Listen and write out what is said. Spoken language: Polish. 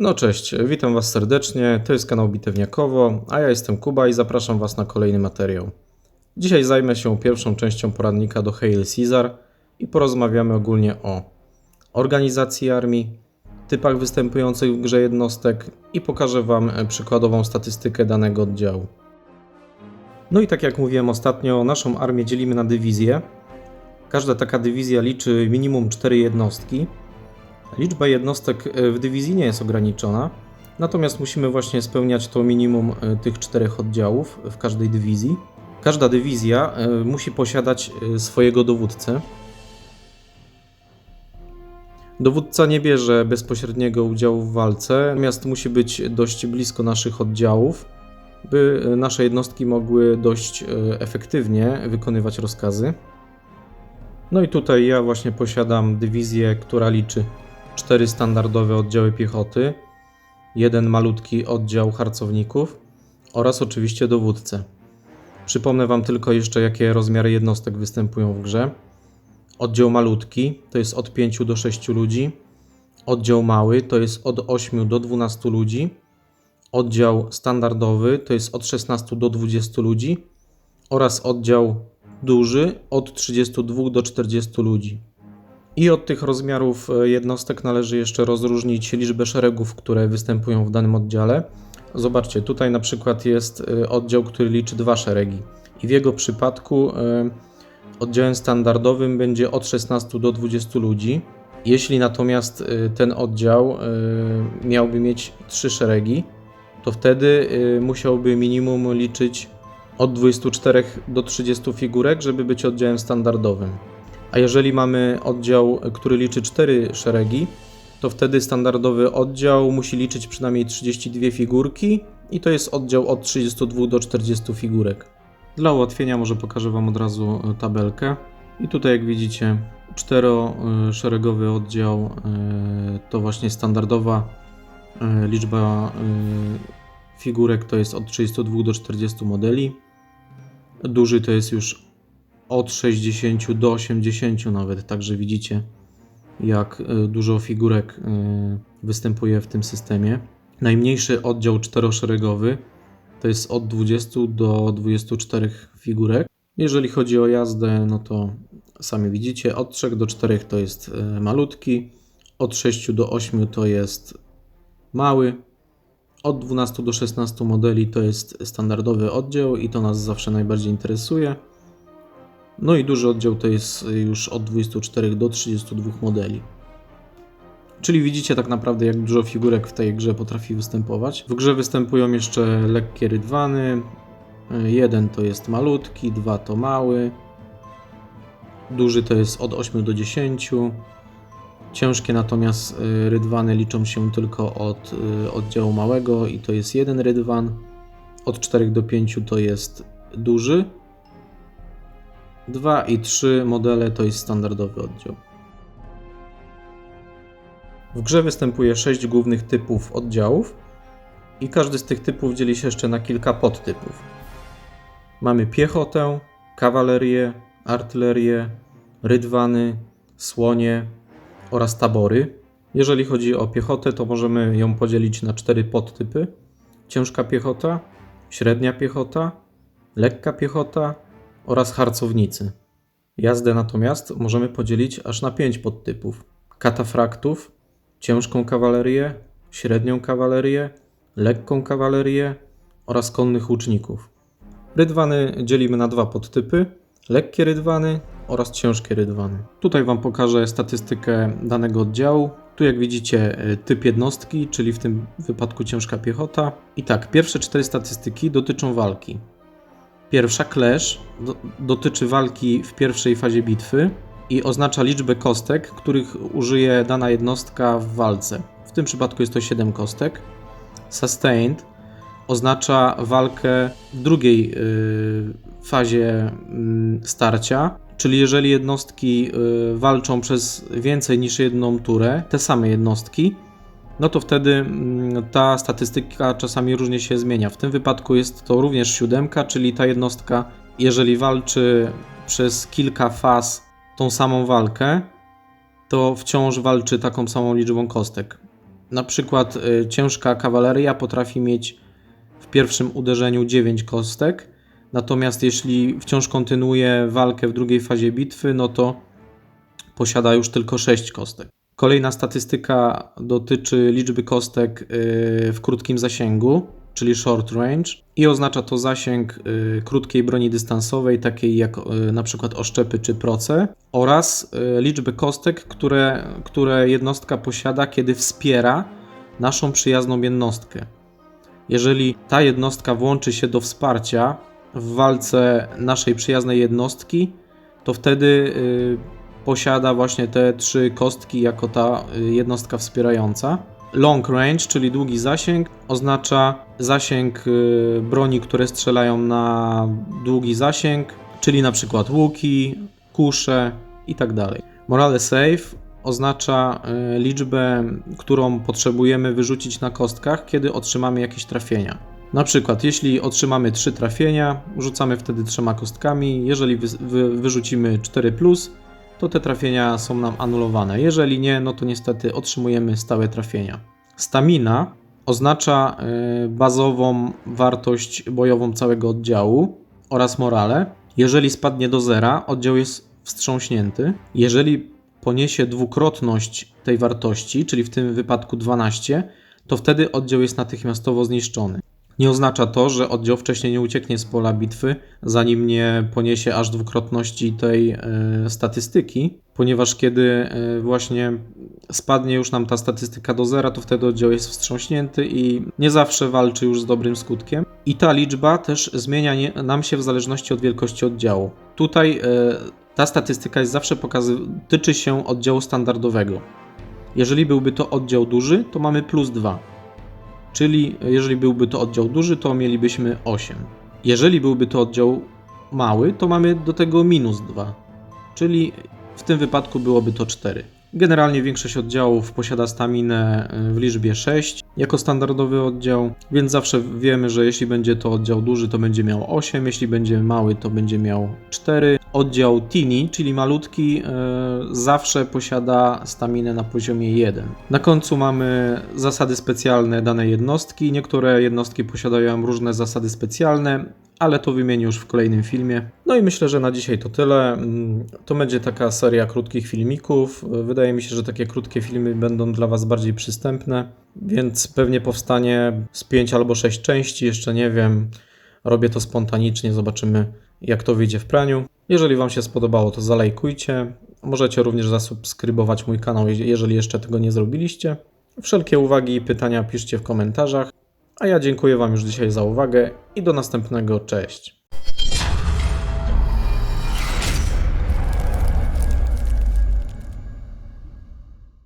No cześć, witam Was serdecznie. To jest kanał Bitewniakowo, a ja jestem Kuba i zapraszam Was na kolejny materiał. Dzisiaj zajmę się pierwszą częścią poradnika do Hail Caesar i porozmawiamy ogólnie o organizacji armii, typach występujących w grze jednostek i pokażę Wam przykładową statystykę danego oddziału. No i tak jak mówiłem ostatnio, naszą armię dzielimy na dywizje. Każda taka dywizja liczy minimum 4 jednostki. Liczba jednostek e, w dywizji nie jest ograniczona, natomiast musimy właśnie spełniać to minimum e, tych czterech oddziałów w każdej dywizji. Każda dywizja e, musi posiadać swojego dowódcę. Dowódca nie bierze bezpośredniego udziału w walce, natomiast musi być dość blisko naszych oddziałów, by nasze jednostki mogły dość efektywnie wykonywać rozkazy. No i tutaj ja właśnie posiadam dywizję, która liczy cztery standardowe oddziały piechoty, jeden malutki oddział harcowników oraz oczywiście dowódcę. Przypomnę Wam tylko jeszcze, jakie rozmiary jednostek występują w grze. Oddział malutki to jest od 5 do 6 ludzi, oddział mały to jest od 8 do 12 ludzi, oddział standardowy to jest od 16 do 20 ludzi oraz oddział duży od 32 do 40 ludzi. I od tych rozmiarów e, jednostek należy jeszcze rozróżnić liczbę szeregów, które występują w danym oddziale. Zobaczcie, tutaj na przykład jest e, oddział, który liczy dwa szeregi. I w jego przypadku e, oddziałem standardowym będzie od 16 do 20 ludzi. Jeśli natomiast ten oddział miałby mieć trzy szeregi, to wtedy musiałby minimum liczyć od 24 do 30 figurek, żeby być oddziałem standardowym. A jeżeli mamy oddział, który liczy 4 szeregi, to wtedy standardowy oddział musi liczyć przynajmniej 32 figurki i to jest oddział od 32 do 40 figurek. Dla ułatwienia może pokażę Wam od razu e, tabelkę. I tutaj jak widzicie czteroszeregowy oddział e, to właśnie standardowa e, liczba figurek to jest od 32 do 40 modeli. Duży to jest już od 60 do 80 nawet, także widzicie jak y, dużo figurek y, występuje w tym systemie. Najmniejszy oddział czteroszeregowy to jest od 20 do 24 figurek. Jeżeli chodzi o jazdę, no to sami widzicie, od 3 do 4 to jest y, malutki, od 6 do 8 to jest mały, od 12 do 16 modeli to jest standardowy oddział i to nas zawsze najbardziej interesuje. No i duży oddział to jest już od 24 do 32 modeli. Czyli widzicie tak naprawdę jak dużo figurek w tej grze potrafi występować. W grze występują jeszcze lekkie rydwany. Jeden to jest malutki, dwa to mały. Duży to jest od 8 do 10. Ciężkie natomiast y, rydwany liczą się tylko od y, oddziału małego i to jest jeden rydwan. Od 4 do 5 to jest duży. 2 i 3 modele to jest standardowy oddział. W grze występuje 6 głównych typów oddziałów i każdy z tych typów dzieli się jeszcze na kilka podtypów. Mamy piechotę, kawalerię, artylerię, rydwany, słonie oraz tabory. Jeżeli chodzi o piechotę, to możemy ją podzielić na cztery podtypy: ciężka piechota, średnia piechota, lekka piechota oraz harcownicy. Jazdę natomiast możemy podzielić aż na pięć podtypów: katafraktów, ciężką kawalerię, średnią kawalerię, lekką kawalerię oraz konnych łuczników. Rydwany dzielimy na dwa podtypy: lekkie rydwany oraz ciężkie rydwany. Tutaj Wam pokażę statystykę danego oddziału. Tu jak widzicie y, typ jednostki, czyli w tym wypadku ciężka piechota. I tak, pierwsze cztery statystyki dotyczą walki. Pierwsza clash do, dotyczy walki w pierwszej fazie bitwy i oznacza liczbę kostek, których użyje dana jednostka w walce. W tym przypadku jest to 7 kostek. Sustained oznacza walkę w drugiej yy, fazie yy, starcia, czyli jeżeli jednostki yy, walczą przez więcej niż jedną turę, te same jednostki, no to wtedy mm, ta statystyka czasami różnie się zmienia. W tym wypadku jest to również siódemka, czyli ta jednostka, jeżeli walczy przez kilka faz tą samą walkę, to wciąż walczy taką samą liczbą kostek. Na przykład y, ciężka kawaleria potrafi mieć w pierwszym uderzeniu 9 kostek, natomiast jeśli wciąż kontynuuje walkę w drugiej fazie bitwy, no to posiada już tylko 6 kostek. Kolejna statystyka dotyczy liczby kostek y, w krótkim zasięgu, czyli short range, i oznacza to zasięg y, krótkiej broni dystansowej, takiej jak y, na przykład oszczepy czy proce, oraz liczbę kostek, które, które jednostka posiada, kiedy wspiera naszą przyjazną jednostkę. Jeżeli ta jednostka włączy się do wsparcia w walce naszej przyjaznej jednostki, to wtedy posiada właśnie te trzy kostki jako ta y, jednostka wspierająca. Long range, czyli długi zasięg, oznacza zasięg y, broni, które strzelają na długi zasięg, czyli na przykład łuki, kusze itd. tak Morale save oznacza y, liczbę, którą potrzebujemy wyrzucić na kostkach, kiedy otrzymamy jakieś trafienia. Na przykład, jeśli otrzymamy 3 trafienia, rzucamy wtedy trzema kostkami. Jeżeli wy, wy, wyrzucimy 4, to te trafienia są nam anulowane. Jeżeli nie, no to niestety otrzymujemy stałe trafienia. Stamina oznacza y, bazową wartość bojową całego oddziału oraz morale. Jeżeli spadnie do zera, oddział jest wstrząśnięty. Jeżeli poniesie dwukrotność tej wartości, czyli w tym wypadku 12, to wtedy oddział jest natychmiastowo zniszczony. Nie oznacza to, że oddział wcześniej nie ucieknie z pola bitwy, zanim nie poniesie aż dwukrotności tej e, statystyki, ponieważ kiedy e, właśnie spadnie już nam ta statystyka do zera, to wtedy oddział jest wstrząśnięty i nie zawsze walczy już z dobrym skutkiem. I ta liczba też zmienia nam się w zależności od wielkości oddziału. Tutaj e, ta statystyka jest zawsze pokazy tyczy się oddziału standardowego. Jeżeli byłby to oddział duży, to mamy plus 2 Czyli jeżeli byłby to oddział duży, to mielibyśmy 8. Jeżeli byłby to oddział mały, to mamy do tego minus 2. Czyli w tym wypadku byłoby to 4. Generalnie większość oddziałów posiada staminę e, w liczbie 6 jako standardowy oddział, więc zawsze wiemy, że jeśli będzie to oddział duży, to będzie miał 8, jeśli będzie mały, to będzie miał 4. Oddział Tini, czyli malutki, e, zawsze posiada staminę na poziomie 1. Na końcu mamy zasady specjalne danej jednostki. Niektóre jednostki posiadają różne zasady specjalne, ale to wymienię już w kolejnym filmie. No i myślę, że na dzisiaj to tyle. Mm, to będzie taka seria krótkich filmików. Wydaje mi się, że takie krótkie filmy będą dla Was bardziej przystępne, więc pewnie powstanie z 5 albo 6 części, jeszcze nie wiem. Robię to spontanicznie, zobaczymy jak to wyjdzie w praniu. Jeżeli Wam się spodobało, to zalajkujcie. Możecie również zasubskrybować mój kanał, jeżeli jeszcze tego nie zrobiliście. Wszelkie uwagi i pytania piszcie w komentarzach. A ja dziękuję Wam już dzisiaj za uwagę i do następnego. Cześć.